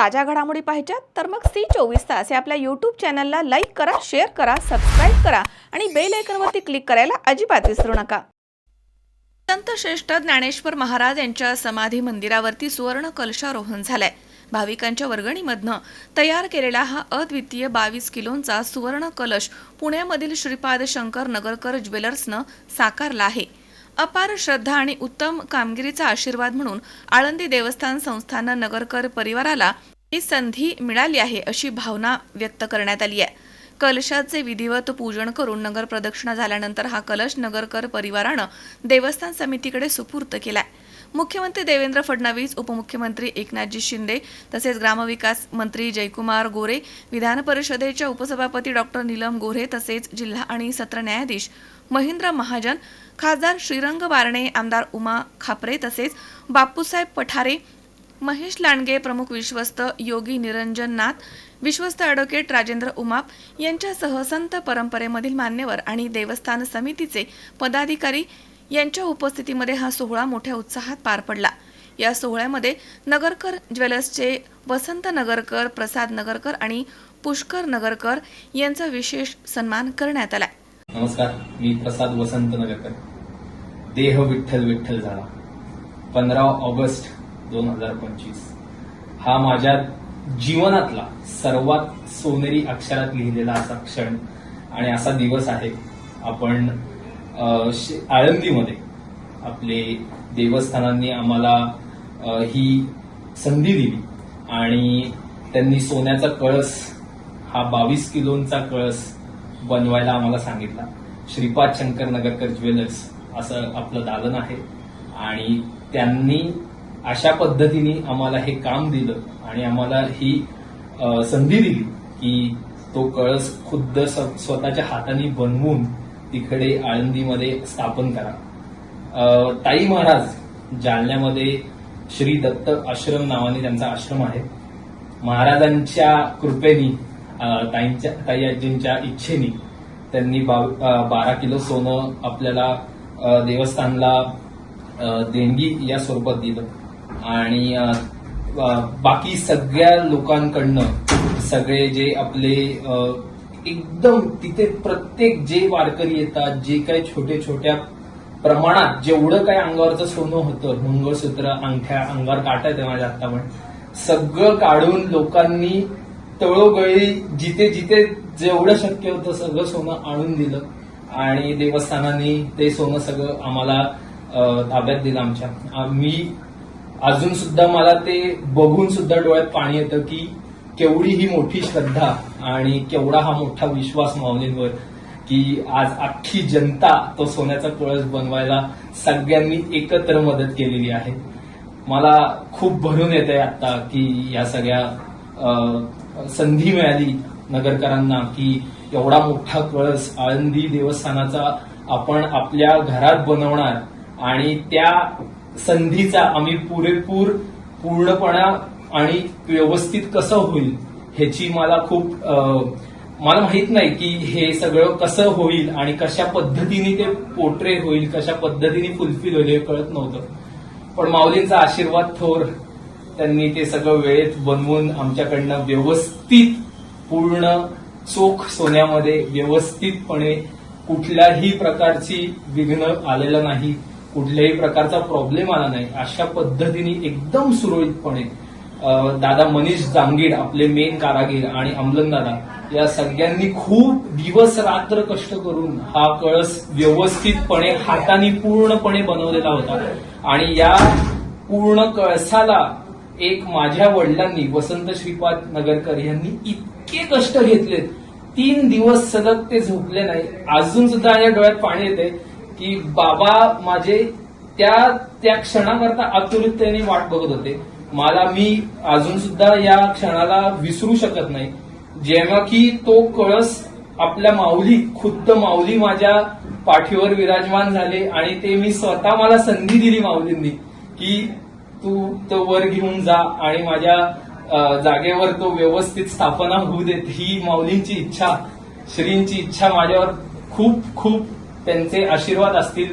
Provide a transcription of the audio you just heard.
ताज्या घडामोडी पाहिजेत तर मग सी चोवीस तास या आपल्या यूट्यूब चॅनलला लाईक करा शेअर करा सबस्क्राईब करा आणि बेल आयकनवरती क्लिक करायला अजिबात विसरू नका. संत श्रेष्ठ ज्ञानेश्वर महाराज यांच्या समाधी मंदिरावरती सुवर्ण कलशारोहण झालंय. भाविकांच्या वर्गणीमधनं तयार केलेला हा अद्वितीय बावीस किलोंचा सुवर्ण कलश पुण्यामधील श्रीपाद शंकर नगरकर ज्वेलर्सनं साकारला आहे. अपार श्रद्धा आणि उत्तम कामगिरीचा आशीर्वाद म्हणून आळंदी देवस्थान संस्थानं नगरकर परिवाराला ही संधी मिळाली आहे अशी भावना व्यक्त करण्यात आली आहे. कलशाचे विधिवत पूजन करून नगर प्रदक्षिणा झाल्यानंतर हा कलश नगरकर परिवारानं देवस्थान समितीकडे सुपूर्त केलाय. मुख्यमंत्री देवेंद्र फडणवीस उपमुख्यमंत्री एकनाथजी शिंदे तसेच ग्रामविकास मंत्री जयकुमार गोरे विधान परिषदेच्या उपसभापती डॉक्टर नीलम गोरे तसेच जिल्हा आणि सत्र न्यायाधीश महेंद्र महाजन खासदार श्रीरंग बारणे आमदार उमा खापरे तसेच बापूसाहेब पठारे महेश लांडगे प्रमुख विश्वस्त योगी निरंजन नाथ विश्वस्त ॲडव्होकेट राजेंद्र उमाप यांच्यासह संत परंपरेमधील मान्यवर आणि देवस्थान समितीचे पदाधिकारी यांच्या उपस्थितीमध्ये हा सोहळा मोठ्या उत्साहात पार पडला. या सोहळ्यामध्ये नगरकर ज्वेलर्सचे वसंत नगरकर प्रसाद नगरकर आणि पुष्कर नगरकर यांचा विशेष सन्मान करण्यात आला नमस्कार मी प्रसाद वसंत नगरकर. देह विठ्ठल विठ्ठल झाला. पंधरा ऑगस्ट दोन हजार पंचवीस. हा माझ्या जीवनातला सर्वात सोनेरी अक्षरात लिहिलेला असा क्षण आणि असा दिवस आहे. आपण आळंदीमध्ये आपले देवस्थानांनी आम्हाला ही संधी दिली. आणि त्यांनी सोन्याचा कळस हा बावीस किलोंचा कळस बनवायला आम्हाला सांगितला. श्रीपाद शंकर नगरकर ज्वेलर्स असं आपलं दालन आहे. आणि त्यांनी अशा पद्धतीने आम्हाला हे काम दिलं आणि आम्हाला ही संधी दिली की तो कळस खुद्द स्वतःच्या हाताने बनवून तिकडे आळंदीमध्ये स्थापन करा. ताई महाराज जालन्यामध्ये श्री दत्त आश्रम नावाने त्यांचा आश्रम आहे. महाराजांच्या कृपेनी ताईंच्या ताई आजींच्या इच्छेनी त्यांनी बाव- बारा किलो सोनं आपल्याला देवस्थानला देणगी या स्वरूपात दिलं. आणि बाकी सगळ्या लोकांकडनं सगळे जे आपले एकदम तिथे प्रत्येक जे वारकरी येतात जे काही छोटे छोट्या प्रमाणात जेवढं काही अंगावरचं सोनं होतं मंगळसूत्र अंगठ्या अंगावर काटा येते माझ्या आता पण सगळं काढून लोकांनी तळोगळी जिथे जिथे जेवढं शक्य होतं सगळं सोनं आणून दिलं. आणि देवस्थानाने ते सोनं सगळं आम्हाला ताब्यात दिलं आमच्या. मी अजून सुद्धा मला ते बघून सुद्धा डोळ्यात पाणी येतं की केवढी ही मोठी श्रद्धा आणि केवढा हा मोठा विश्वास माऊलींवर की आज अख्खी जनता तो सोन्याचा कळस बनवायला सगळ्यांनी एकत्र मदत केलेली आहे. मला खूप भरून येत आहे आता की या सगळ्या संधी मिळाली नगरकरांना की एवढा मोठा कळस आळंदी देवस्थानाचा आपण आपल्या घरात बनवणार आणि त्या संधीचा आम्ही पुरेपूर पूर्णपणा आणि व्यवस्थित कसं होईल ह्याची मला खूप मला माहीत नाही की हे सगळं कसं होईल आणि कशा पद्धतीने ते पोट्रे होईल कशा पद्धतीने फुलफिल होईल हे कळत नव्हतं. पण माऊलींचा आशीर्वाद थोर त्यांनी ते सगळं वेळेत बनवून आमच्याकडनं व्यवस्थित पूर्ण चोख सोन्यामध्ये व्यवस्थितपणे कुठल्याही प्रकारची विघ्न आलेलं नाही कुठल्याही प्रकारचा प्रॉब्लेम आला नाही. अशा पद्धतीने एकदम सुरळीतपणे दादा मनीष जांगीड आपले मेन कारागीर आणि अमलन दादा या सगळ्यांनी खूप दिवस रात्र कष्ट करून हा कळस व्यवस्थितपणे हाताने पूर्णपणे बनवलेला होता. आणि या पूर्ण कळसाला एक माझ्या वडिलांनी वसंत श्रीपाद नगरकर यांनी इतके कष्ट घेतलेत. तीन दिवस सलग ते झोपले नाही. अजून सुद्धा या डोळ्यात पाणी येते की बाबा माझे त्या त्या क्षणाकरता आतुरतेने वाट बघत होते. मला मी अजून सुद्धा या क्षणाला विसरू शकत नाही. जेव्हा की तो कळस आपल्या माऊली खुद्द माऊली माझ्या पाठीवर विराजमान झाले आणि ते मी स्वतः मला संधी दिली माऊलींनी की तू तो वर घेऊन जा आणि माझ्या जागेवर तो व्यवस्थित स्थापना होऊ देत. ही माऊलींची इच्छा श्रींची इच्छा माझ्यावर खूप खूप त्यांचे आशीर्वाद असतील.